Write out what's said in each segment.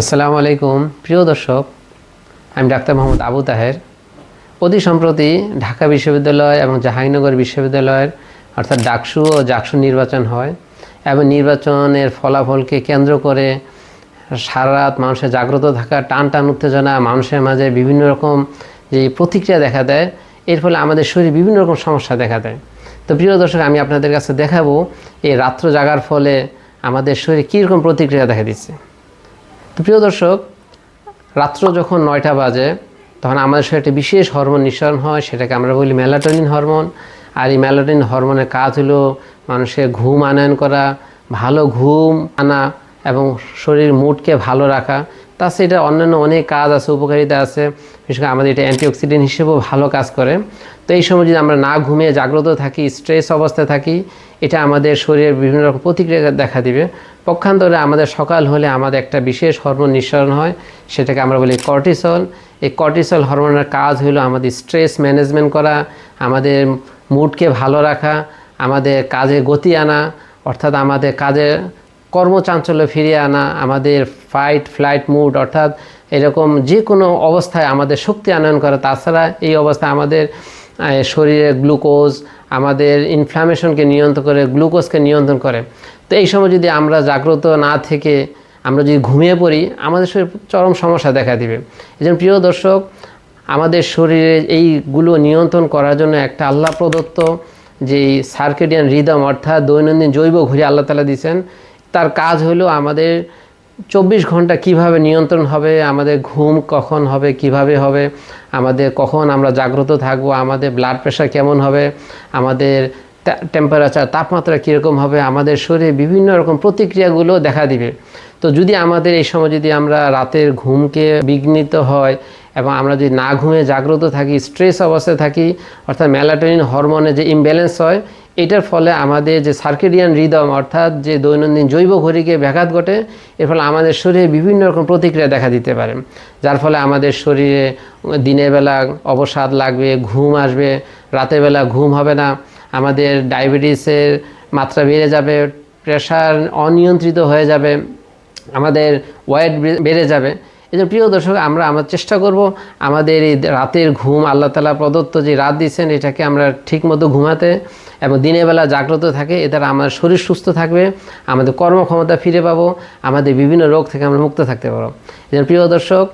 আসসালামু আলাইকুম। প্রিয় দর্শক, আমি ডাক্তার মোহাম্মদ আবু তাহের। অতি সম্প্রতি ঢাকা বিশ্ববিদ্যালয় এবং জাহাঙ্গীরনগর বিশ্ববিদ্যালয়ের, অর্থাৎ ডাকসু ও জাকসু নির্বাচন হয় এবং নির্বাচনের ফলাফলকে কেন্দ্র করে সারা রাত মানুষের জাগ্রত থাকা টান টান উত্তেজনা, মানুষের মাঝে বিভিন্ন রকম যে প্রতিক্রিয়া দেখা দেয়, এর ফলে আমাদের শরীরে বিভিন্ন রকম সমস্যা দেখা দেয়। তো প্রিয় দর্শক, আমি আপনাদের কাছে দেখাবো, এই রাত্র জাগার ফলে আমাদের শরীরে কীরকম প্রতিক্রিয়া দেখা দিচ্ছে। তো প্রিয় দর্শক, রাত্র যখন নয়টা বাজে, তখন আমাদের শরীরে একটা বিশেষ হরমোন নিঃসরণ হয়। সেটাকে আমরা বলি মেলাটোনিন হরমোন। আর এই মেলাটোনিন হরমোনের কাজ হলো মানুষের ঘুম আনয়ন করা, ভালো ঘুম আনা এবং শরীর মুডকে ভালো রাখা। তাছাড়া এটা অন্যান্য অনেক কাজ আছে, উপকারিতা আছে। বিশেষ করে আমাদের এটা অ্যান্টিঅক্সিডেন্ট হিসেবেও ভালো কাজ করে। তো এই সময় যদি আমরা না ঘুমিয়ে জাগ্রত থাকি স্ট্রেস অবস্থায় থাকি এটা আমাদের শরীরের বিভিন্ন রকম প্রতিক্রিয়া দেখা দিবে। পক্ষান্তরে আমাদের সকাল হলে আমাদের একটা বিশেষ হরমোন নিঃসরণ হয়, সেটাকে আমরা বলি কর্টিসল। এই কর্টিসল হরমোনের কাজ হলো আমাদের স্ট্রেস ম্যানেজমেন্ট করা, আমাদের মুডকে ভালো রাখা, আমাদের কাজে গতি আনা, অর্থাৎ আমাদের কাজে কর্মচাঞ্চল্য ফিরিয়ে আনা, আমাদের ফাইট ফ্লাইট মুড অর্থাৎ এরকম যে কোনো অবস্থায় আমাদের শক্তি আনয়ন করা। তাছাড়া এই অবস্থায় আমাদের শরীরে গ্লুকোজ, আমাদের ইনফ্লামেশনকে নিয়ন্ত্রণ করে, গ্লুকোজকে নিয়ন্ত্রণ করে। তো এই সময় যদি আমরা জাগ্রত না থেকে আমরা যদি ঘুমিয়ে পড়ি, আমাদের শরীরে চরম সমস্যা দেখা দিবে। এই জন্য প্রিয় দর্শক, আমাদের শরীরে এইগুলো নিয়ন্ত্রণ করার জন্য একটা আল্লাহ প্রদত্ত যে সার্কেডিয়ান রিদম, অর্থাৎ দৈনন্দিন জৈব ঘুরে আল্লাহ তালা দিয়েছেন, তার কাজ হলো আমাদের চব্বিশ ঘণ্টা কীভাবে নিয়ন্ত্রণ হবে, আমাদের ঘুম কখন হবে, কীভাবে হবে, আমাদের কখন আমরা জাগ্রত থাকব, আমাদের ব্লাড প্রেশার কেমন হবে, আমাদের টেম্পারেচার তাপমাত্রা কীরকম হবে, আমাদের শরীরে বিভিন্ন রকম প্রতিক্রিয়াগুলো দেখা দিবে। তো যদি আমাদের এই সময় যদি আমরা রাতের ঘুমকে বিঘ্নিত হয় এবং আমরা যদি না ঘুমে জাগ্রত থাকি স্ট্রেস অবস্থায় থাকি, অর্থাৎ ম্যালাটোনিন হরমোনে যে ইমব্যালেন্স হয় এটার ফলে আমাদের যে সার্কেডিয়ান রিদম অর্থাৎ যে দৈনন্দিন জৈব ঘড়িকে ব্যাঘাত ঘটে, এর ফলে আমাদের শরীরে বিভিন্ন রকম প্রতিক্রিয়া দেখা দিতে পারে। যার ফলে আমাদের শরীরে দিনের বেলা অবসাদ লাগবে, ঘুম আসবে, রাতের বেলা ঘুম হবে না, আমাদের ডায়াবেটিসের মাত্রা বেড়ে যাবে, প্রেশার অনিয়ন্ত্রিত হয়ে যাবে, আমাদের ওয়েট বেড়ে যাবে। এই জন্য প্রিয় দর্শক, আমরা, আমার চেষ্টা করব আমাদের এই রাতের ঘুম, আল্লাহ তালা প্রদত্ত যে রাত দিচ্ছেন, এটাকে আমরা ঠিকমতো ঘুমাতে এবং দিনের বেলা জাগ্রত থাকে, এ দ্বারা আমাদের শরীর সুস্থ থাকবে, আমাদের কর্মক্ষমতা ফিরে পাবো, আমাদের বিভিন্ন রোগ থেকে আমরা মুক্ত থাকতে পারব। প্রিয় দর্শক,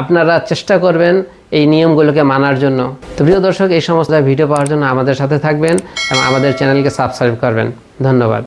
আপনারা চেষ্টা করবেন এই নিয়মগুলোকে মানার জন্য। তো প্রিয় দর্শক, এই সমস্ত ভিডিও পাওয়ার জন্য আমাদের সাথে থাকবেন এবং আমাদের চ্যানেলকে সাবস্ক্রাইব করবেন। ধন্যবাদ।